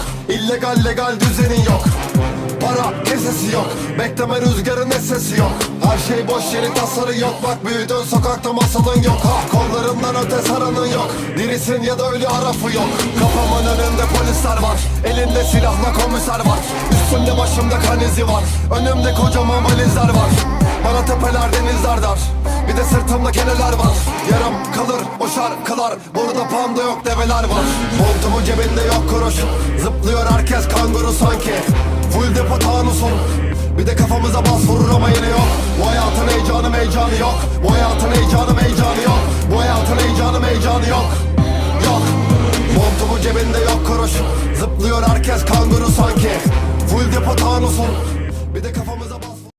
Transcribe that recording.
yok. İllegal legal düzenin yok. Para kesesi yok. Bekleme rüzgarın sesi yok. Her şey boş yeri tasarı yok. Bak büyüdün sokakta masalın yok. Ha Kollarından öte saranın yok. Dirisin ya da ölü arafı yok. Kafamın önünde polisler var. Elinde silahla komiser var. Üstümde başımda kan izi var. Önümde kocaman valizler var. Bana tepeler denizler dar Bir de sırtımda keneler var. Yarım kalır o şarkılar. Burada panda yok develer var. Montumun cebinde yok kuruş. Zıplıyor herkes kanguru sanki. Full depo tanusun. Bir de kafamıza bas vurur ama yine yok. Bu hayatın heyecanı meycanı yok. Bu hayatın heyecanı meycanı yok. Bu hayatın heyecanı meycanı yok. Yok. Montumun cebinde yok kuruş. Zıplıyor herkes kanguru sanki. Full depo tanusun. Bir de kafa